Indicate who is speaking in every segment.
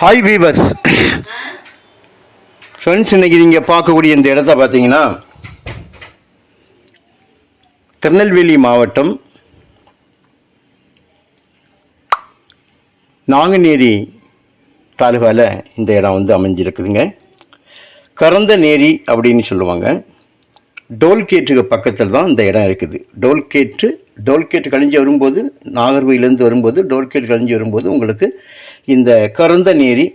Speaker 1: Hi viewers friends இன்னைக்கு நீங்கள் பார்க்கக்கூடிய இந்த இடத்த பார்த்தீங்கன்னா திருநெல்வேலி மாவட்டம் நாங்குநேரி தாலுகாவில் இந்த இடம் வந்து அமைஞ்சிருக்குதுங்க. கறந்த நேரி அப்படின்னு சொல்லுவாங்க. டோல்கேட்டுக்கு பக்கத்தில் தான் இந்த இடம் இருக்குது. டோல்கேட்டு டோல்கேட் கழிஞ்சு வரும்போது நாகர்கோயிலேருந்து வரும்போது டோல்கேட் கழிஞ்சு வரும்போது உங்களுக்கு இந்த கறந்த நேரி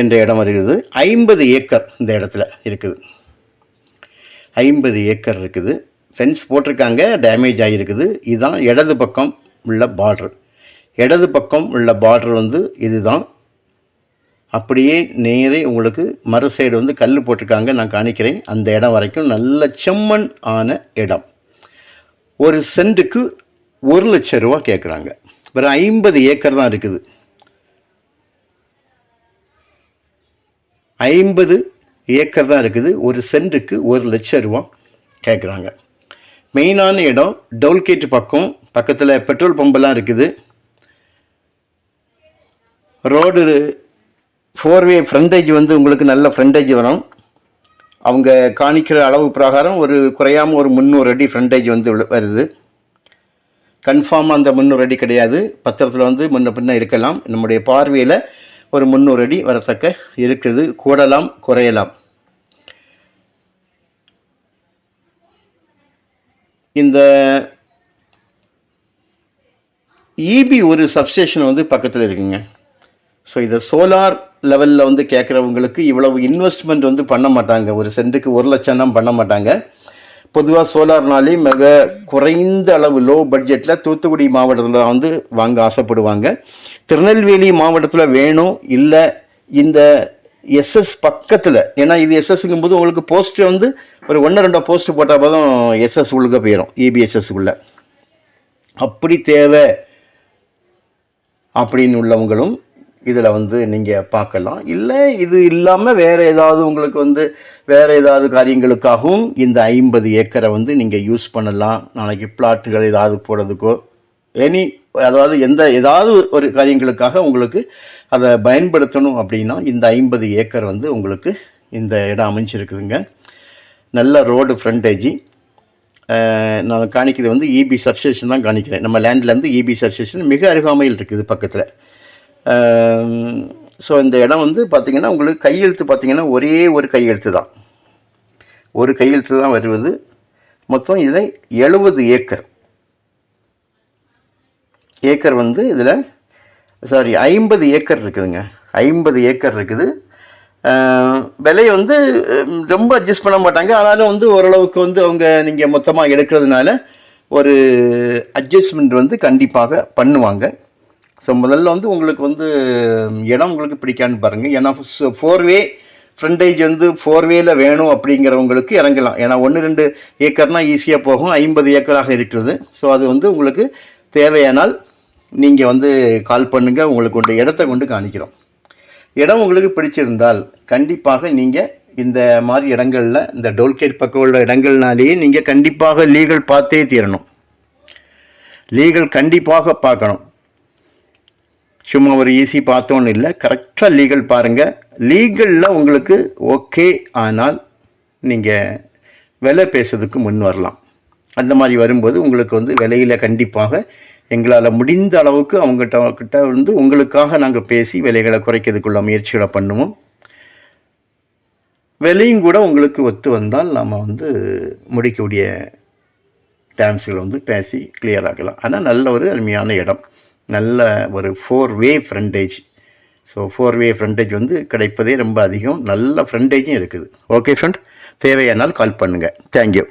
Speaker 1: என்ற இடம் வருகிறது ஐம்பது ஏக்கர் இந்த இடத்துல இருக்குது. ஐம்பது ஏக்கர் இருக்குது. ஃபென்ஸ் போட்டிருக்காங்க டேமேஜ் ஆகியிருக்குது. இதுதான் இடது பக்கம் உள்ள பார்டர் இடது பக்கம் உள்ள பார்டர் வந்து இதுதான். அப்படியே நேரே உங்களுக்கு மறு சைடு வந்து கல் போட்டிருக்காங்க நான் காணிக்கிறேன். அந்த இடம் வரைக்கும் நல்ல செம்மண் ஆன இடம். ஒரு சென்ட்டுக்கு ஒரு லட்சம் ரூபா கேட்குறாங்க வெறும் ஐம்பது ஏக்கர் தான் இருக்குது. ஐம்பது ஏக்கர் தான் இருக்குது. ஒரு சென்ட்டுக்கு ஒரு லட்சம் ரூபா கேட்குறாங்க மெயினான இடம் டவுல்கேட் பக்கம். பக்கத்தில் பெட்ரோல் பம்பெல்லாம் இருக்குது. ரோடு ஃபோர்வே ஃப்ரண்டேஜ் வந்து உங்களுக்கு நல்ல ஃப்ரண்டேஜ் வரும். அவங்க காணிக்கிற அளவு பிரகாரம் ஒரு குறையாமல் ஒரு முந்நூறு அடி ஃப்ரண்டேஜ் வந்து வருது. கன்ஃபார்மாக அந்த முந்நூறு அடி கிடையாது. பத்திரத்தில் வந்து முன்ன பின்ன இருக்கலாம். நம்முடைய பார்வையில் ஒரு முந்நூறு அடி வரத்தக்க இருக்குது. கூடலாம் குறையலாம். இந்த இபி ஒரு சப்ஸ்டேஷன் வந்து பக்கத்தில் இருக்குங்க. ஸோ இதை சோலார் லெவலில் வந்து கேட்குறவங்களுக்கு இவ்வளவு இன்வெஸ்ட்மெண்ட் வந்து பண்ண மாட்டாங்க. ஒரு சென்ட்டுக்கு ஒரு லட்சம் தான் பண்ண மாட்டாங்க. பொதுவாக சோலார்னாலே மிக குறைந்த அளவு லோ பட்ஜெட்டில் தூத்துக்குடி மாவட்டத்தில் வந்து வாங்க ஆசைப்படுவாங்க. திருநெல்வேலி மாவட்டத்தில் வேணும் இல்லை இந்த எஸ்எஸ் பக்கத்தில் ஏன்னா இது எஸ்எஸ்ங்கும் போது உங்களுக்கு போஸ்ட்டு வந்து ஒரு ஒன்று ரெண்டோ போஸ்ட்டு போட்டால் போதும் எஸ்எஸ் உள்ளுக்க போயிடும் இபிஎஸ்எஸ் உள்ள. அப்படி தேவை அப்படின்னு உள்ளவங்களும் இதில் வந்து நீங்கள் பார்க்கலாம். இல்லை இது இல்லாமல் வேறு ஏதாவது உங்களுக்கு வந்து வேறு ஏதாவது காரியங்களுக்காகவும் இந்த ஐம்பது ஏக்கரை வந்து நீங்கள் யூஸ் பண்ணலாம். நாளைக்கு பிளாட்டுகள் ஏதாவது போடுறதுக்கோ எனி அதாவது எந்த ஏதாவது ஒரு காரியங்களுக்காக உங்களுக்கு அதை பயன்படுத்தணும் அப்படின்னா இந்த ஐம்பது ஏக்கர் வந்து உங்களுக்கு இந்த இடம் அமைஞ்சிருக்குதுங்க. நல்ல ரோடு ஃப்ரண்டேஜி நான் காணிக்கிறது வந்து இபி சப்ஸ்டேஷன் தான் காணிக்கிறேன். நம்ம லேண்ட்லேருந்து இபி சப்ஸ்டேஷன் மிக அருகாமையில் இருக்குது பக்கத்தில். ஸோ இந்த இடம் வந்து பார்த்திங்கன்னா உங்களுக்கு கையெழுத்து பார்த்திங்கன்னா ஒரே ஒரு கையெழுத்து தான். ஒரு கையெழுத்து தான் வருவது. மொத்தம் இதில் எழுபது ஏக்கர். ஏக்கர் வந்து இதில் சாரி ஐம்பது ஏக்கர் இருக்குதுங்க. ஐம்பது ஏக்கர் இருக்குது. விலையை விலை வந்து ரொம்ப அட்ஜஸ்ட் பண்ண மாட்டாங்க. ஆனாலும் வந்து ஓரளவுக்கு வந்து அவங்க நீங்கள் மொத்தமாக எடுக்கிறதுனால ஒரு அட்ஜஸ்ட்மெண்ட் வந்து கண்டிப்பாக பண்ணுவாங்க. ஸோ முதல்ல வந்து உங்களுக்கு வந்து இடம் உங்களுக்கு பிடிக்கான்னு பாருங்கள் ஏன்னா ஃபோர் வே ஃப்ரண்டேஜ் வந்து ஃபோர் வேல வேணும் அப்படிங்கிறவங்களுக்கு இறங்கலாம். ஏன்னா ஒன்று ரெண்டு ஏக்கர்னால் ஈஸியாக போகும். ஐம்பது ஏக்கராக இருக்கிறது. ஸோ அது வந்து உங்களுக்கு தேவையானால் நீங்கள் வந்து கால் பண்ணுங்கள் உங்களுக்கு கொண்டு இடத்த கொண்டு காணிக்கிறோம். இடம் உங்களுக்கு பிடிச்சிருந்தால் கண்டிப்பாக நீங்கள் இந்த மாதிரி இடங்களில் இந்த டோல்கேட் பக்கம் உள்ள இடங்கள்னாலேயே நீங்கள் கண்டிப்பாக லீகல் பார்த்தே தீரணும். லீகல் கண்டிப்பாக பார்க்கணும். சும்மா ஒரு ஈஸி பார்த்தோன்னு இல்லை. கரெக்டாக லீகல் பாருங்கள் லீகலில் உங்களுக்கு ஓகே ஆனால் நீங்கள் விலை பேசுறதுக்கு முன் வரலாம். அந்த மாதிரி வரும்போது உங்களுக்கு வந்து விலையில் கண்டிப்பாக எங்களால் முடிந்த அளவுக்கு அவங்ககிட்ட கிட்ட வந்து உங்களுக்காக நாங்கள் பேசி விலைகளை குறைக்கிறதுக்குள்ள முயற்சிகளை பண்ணுவோம். விலையும் கூட உங்களுக்கு ஒத்து வந்தால் நாம் வந்து முடிக்கக்கூடிய டேம்ஸுகளை வந்து பேசி கிளியர் ஆகலாம் ஆனால் நல்ல ஒரு அருமையான இடம். நல்ல ஒரு four way frontage so four way frontage வந்து கிடைப்பதே ரொம்ப அதிகம். நல்ல ஃப்ரண்டேஜும் இருக்குது. ஓகே ஃப்ரெண்ட் தேவையானால் கால் பண்ணுங்கள் தேங்க்யூ